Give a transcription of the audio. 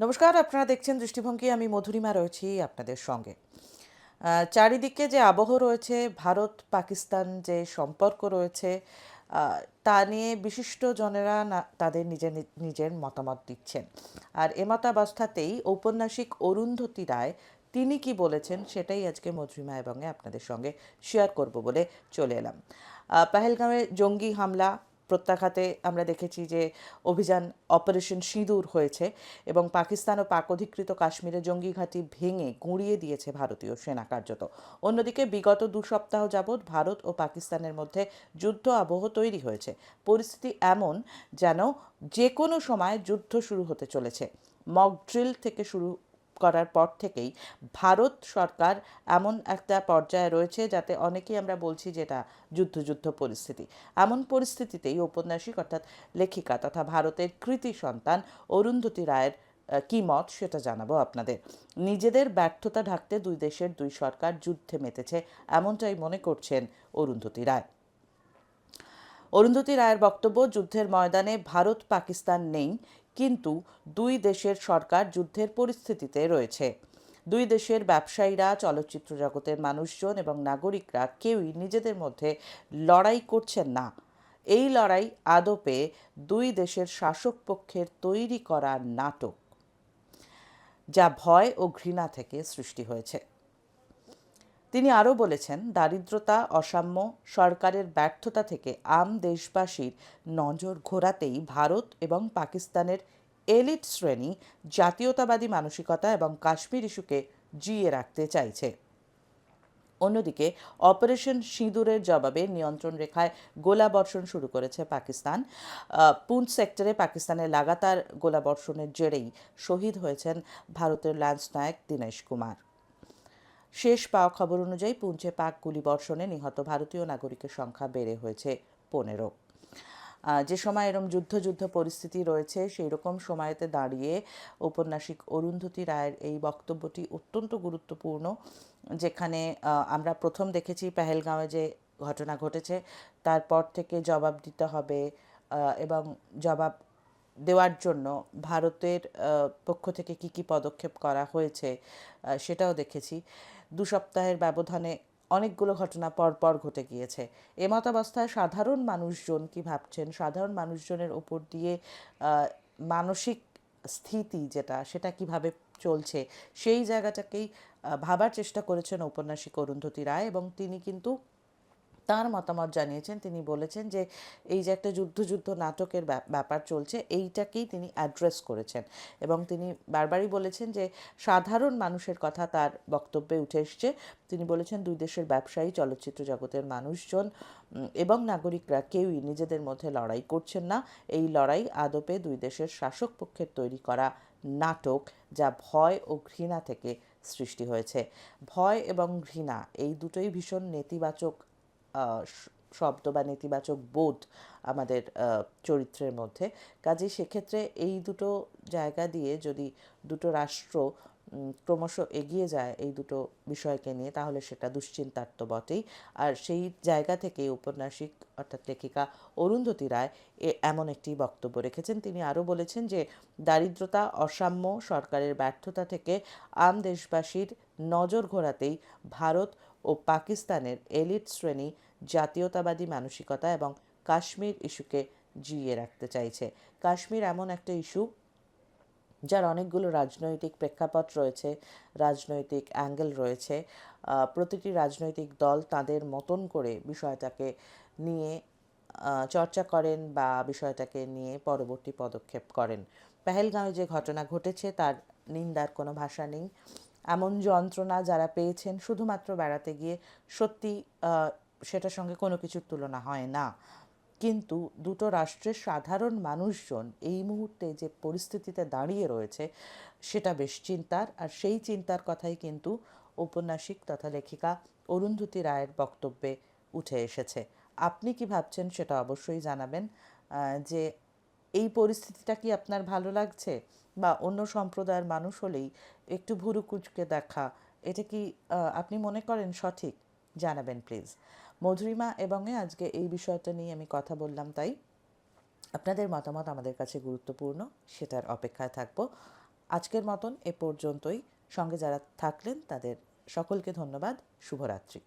নমস্কার আপনারা দেখছেন দৃষ্টিভঙ্গি। আমি মধুরিমা রয়েছি আপনাদের সঙ্গে। চারিদিকে যে আবহ রয়েছে ভারত পাকিস্তান যে সম্পর্ক রয়েছে তা নিয়ে বিশিষ্ট জনেরা তাদের নিজের নিজের মতামত দিচ্ছেন। আর এমতাবস্থাতেই ঔপন্যাসিক অরুন্ধতী রায় তিনি কি বলেছেন সেটাই আজকে মধুরিমা এবং আপনাদের সঙ্গে শেয়ার করব বলে চলে এলাম। আহ, পেহেলগাঁওয়ে জঙ্গি হামলা প্রত্যাঘাতে আমরা দেখেছি যে অভিযান অপারেশন সিঁদুর হয়েছে এবং পাকিস্তান ও পাক অধিকৃত কাশ্মীরে জঙ্গি ঘাঁটি ভেঙে গুঁড়িয়ে দিয়েছে ভারতীয় সেনা কার্যত। অন্যদিকে বিগত দু সপ্তাহ যাবৎ ভারত ও পাকিস্তানের মধ্যে যুদ্ধ আবহ তৈরি হয়েছে। পরিস্থিতি এমন যেন যে কোনো সময় যুদ্ধ শুরু হতে চলেছে। মক ড্রিল থেকে শুরু করার পর থেকেই ভারত সরকার এমন একটা পর্যায়ে রয়েছে যাতে অনেকেই আমরা বলছি যেটা যুদ্ধ যুদ্ধ পরিস্থিতি। এমন পরিস্থিতিতেই ঔপন্যাসিক অর্থাৎ লেখিকা তথা ভারতের কৃতি সন্তান অরুন্ধতী রায়ের কি মত সেটা জানাব আপনাদের। নিজেদের ব্যর্থতা ঢাকতে দুই দেশের দুই সরকার যুদ্ধে মেতেছে এমনটাই মনে করছেন অরুন্ধতী রায়। অরুন্ধতী রায়ের বক্তব্য, যুদ্ধের ময়দানে ভারত পাকিস্তান নেই কিন্তু দুই দেশের সরকার যুদ্ধের পরিস্থিতিতে রয়েছে। দুই দেশের ব্যবসায়ীরা, চলচ্চিত্র জগতের মানুষজন এবং নাগরিকরা কেউই নিজেদের মধ্যে লড়াই করছেন না। এই লড়াই আদপে দুই দেশের শাসক পক্ষের তৈরি করা নাটক, যা ভয় ও ঘৃণা থেকে সৃষ্টি হয়েছে। তিনি আরও বলেছেন, দারিদ্রতা, অসাম্য, সরকারের ব্যর্থতা থেকে আম দেশবাসীর নজর ঘোরাতেই ভারত এবং পাকিস্তানের এলিট শ্রেণি জাতীয়তাবাদী মানসিকতা এবং কাশ্মীর ইস্যুকে জিয়ে রাখতে চাইছে। অন্যদিকে, অপারেশন সিঁদুরের জবাবে নিয়ন্ত্রণ রেখায় গোলাবর্ষণ শুরু করেছে পাকিস্তান। পুঞ্চ সেক্টরে পাকিস্তানের লাগাতার গোলাবর্ষণের জেরেই শহীদ হয়েছেন ভারতের ল্যান্স নায়ক দীনেশ কুমার। শেষ পাওয়া খবর অনুযায়ী পুঞ্চে পাক গুলিবর্ষণে নিহত ভারতীয় নাগরিকের সংখ্যা বেড়ে হয়েছে পনেরো। যে সময় এরকম যুদ্ধ যুদ্ধ পরিস্থিতি রয়েছে সেই রকম সময়তে দাঁড়িয়ে ঔপন্যাসিক অরুন্ধতী রায়ের এই বক্তব্যটি অত্যন্ত গুরুত্বপূর্ণ, যেখানে আমরা প্রথম দেখেছি পেহেলগাঁওয়ে যে ঘটনা ঘটেছে, তারপর থেকে জবাব দিতে হবে এবং জবাব দেওয়ার জন্য ভারতের পক্ষ থেকে কি কি পদক্ষেপ করা হয়েছে সেটাও দেখেছি। দু সপ্তাহের ব্যবধানে অনেকগুলো ঘটনা পরপর ঘটে গিয়েছে। এমতাবস্থায় সাধারণ মানুষজন কি ভাবছেন? সাধারণ মানুষজনের ওপর দিয়ে মানসিক স্থিতি যেটা, সেটা কীভাবে চলছে? সেই জায়গাটাকেই ভাবার চেষ্টা করেছেন ঔপন্যাসিক অরুন্ধতী রায় এবং তিনি কিন্তু তার মতামত জানিয়েছেন। তিনি বলেছেন যে, এই যে একটা যুদ্ধ যুদ্ধ নাটকের ব্যাপ- ব্যাপার চলছে, এইটাকেই তিনি অ্যাড্রেস করেছেন। এবং তিনি বারবারই বলেছেন যে, সাধারণ মানুষের কথা তার বক্তব্যে উঠে এসছে। তিনি বলেছেন, দুই দেশের ব্যবসায়ী, চলচ্চিত্র জগতের মানুষজন এবং নাগরিকরা কেউই নিজেদের মধ্যে লড়াই করছেন না। এই লড়াই আদপে দুই দেশের শাসক পক্ষের তৈরি করা নাটক, যা ভয় ও ঘৃণা থেকে সৃষ্টি হয়েছে। ভয় এবং ঘৃণা, এই দুটোই ভীষণ নেতিবাচক শব্দ বা নেতিবাচক বোধ আমাদের চরিত্রের মধ্যে। কাজেই সেক্ষেত্রে এই দুটো জায়গা দিয়ে যদি দুটো রাষ্ট্র ক্রমশ এগিয়ে যায় এই দুটো বিষয়কে নিয়ে, তাহলে সেটা দুশ্চিন্তার তো বটেই। আর সেই জায়গা থেকে উপন্যাসিক অর্থাৎ লেখিকা অরুন্ধতী রায় এমন একটি বক্তব্য রেখেছেন। তিনি আরও বলেছেন যে, দারিদ্রতা অসাম্য, সরকারের ব্যর্থতা থেকে আম দেশবাসীর নজর ঘোরাতেই ভারত ও পাকিস্তানের এলিট শ্রেণি জাতীয়তাবাদী মানসিকতা এবং কাশ্মীর ইস্যুকে জিইয়ে রাখতে চাইছে। কাশ্মীর এমন একটা ইস্যু যার অনেকগুলো রাজনৈতিক প্রেক্ষাপট রয়েছে, রাজনৈতিক অ্যাঙ্গেল রয়েছে। প্রতিটি রাজনৈতিক দল তাদের মতন করে বিষয়টাকে নিয়ে চর্চা করেন বা বিষয়টাকে নিয়ে পরবর্তী পদক্ষেপ করেন। পেহেলগাঁওয়ে যে ঘটনা ঘটেছে তার নিন্দার কোনো ভাষা নেই। এমন যন্ত্রণা যারা পেয়েছেন শুধুমাত্র বেড়াতে গিয়ে সত্যি সেটার সঙ্গে কোনো কিছুর তুলনা হয় না। কিন্তু দুটো রাষ্ট্রের সাধারণ মানুষজন এই মুহূর্তে যে পরিস্থিতিতে দাঁড়িয়ে রয়েছে, সেটা বেশ চিন্তার। আর সেই চিন্তার কথাই কিন্তু ঔপন্যাসিক তথা লেখিকা অরুন্ধতী রায়ের বক্তব্যে উঠে এসেছে। আপনি কি ভাবছেন সেটা অবশ্যই জানাবেন যে এই পরিস্থিতিটা কি আপনার ভালো লাগছে? বা অন্য সম্প্রদায়ের মানুষ হলেই একটু ভুরু কুচকে দেখা, এটা কি আপনি মনে করেন সঠিক? জানাবেন প্লিজ মধুরিমা এবং আজকে এই বিষয়টা নিয়ে আমি কথা বললাম, তাই আপনাদের মতামত আমাদের কাছে গুরুত্বপূর্ণ, সেটার অপেক্ষায় থাকব। আজকের মতন এ পর্যন্তই। সঙ্গে যারা থাকলেন তাদের সকলকে ধন্যবাদ। শুভরাত্রি।